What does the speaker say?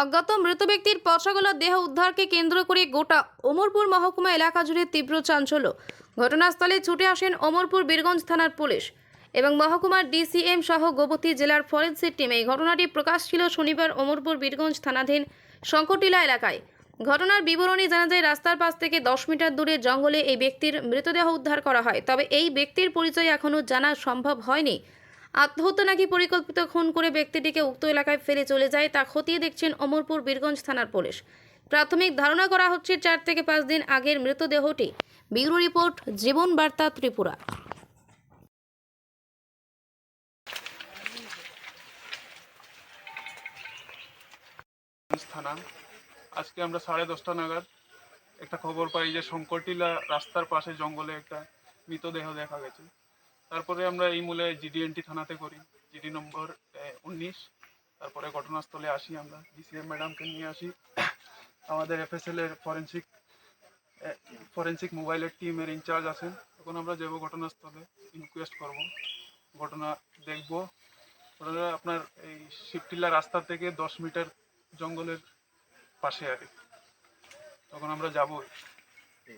অজ্ঞাত মৃত ব্যক্তির পচাগলা দেহ উদ্ধারকে কেন্দ্র করে গোটা ওমরপুর মহকুমা এলাকা জুড়ে তীব্র চাঞ্চল্য। ঘটনাস্থলে ছুটে আসেন ওমরপুর বীরগঞ্জ থানার পুলিশ এবং মহকুমার ডিসিএম সহ গোবতী জেলার ফরেন্সিক টিম। এই ঘটনাটি প্রকাশ ছিল শনিবার ওমরপুর বীরগঞ্জ থানাধীন শঙ্করটিলা এলাকায়। ঘটনার বিবরণী জানা যায়, রাস্তার পাশ থেকে দশ মিটার দূরে জঙ্গলে এই ব্যক্তির মৃতদেহ উদ্ধার করা হয়। তবে এই ব্যক্তির পরিচয় এখনও জানা সম্ভব হয়নি। আত্মহত্যা নাকি পরিকল্পিত খুন করে ব্যক্তিটিকে উক্ত এলাকায় ফেলে চলে যায় তা খতিয়ে দেখছেন অমরপুর বীরগঞ্জ থানার পুলিশ। প্রাথমিক ধারণা করা হচ্ছে চার থেকে পাঁচ দিন আগের মৃতদেহটি। ব্যুরো রিপোর্ট জীবন বার্তা ত্রিপুরা থানা। আজকে আমরা সাড়ে দশটা নাগাদ একটা খবর পাই যে শঙ্করটিলা রাস্তার পাশে জঙ্গলে একটা মৃতদেহ দেখা গেছে। তারপরে আমরা এই মূলে জিডিএনটি থানাতে করি জিডি নম্বর উনিশ। তারপরে ঘটনাস্থলে আসি আমরা ডিসিএম ম্যাডামকে নিয়ে আসি। আমাদের এফ এফএসএল এর ফরেন্সিক ফরেন্সিক মোবাইলের টিমের ইনচার্জ আছেন। তখন আমরা যাব ঘটনাস্থলে ইনকোয়েস্ট করব। ঘটনা দেখব। ওনারা আপনার এই শিবটিলা রাস্তা থেকে দশ মিটার জঙ্গলের পাশে আর। তখন আমরা যাব।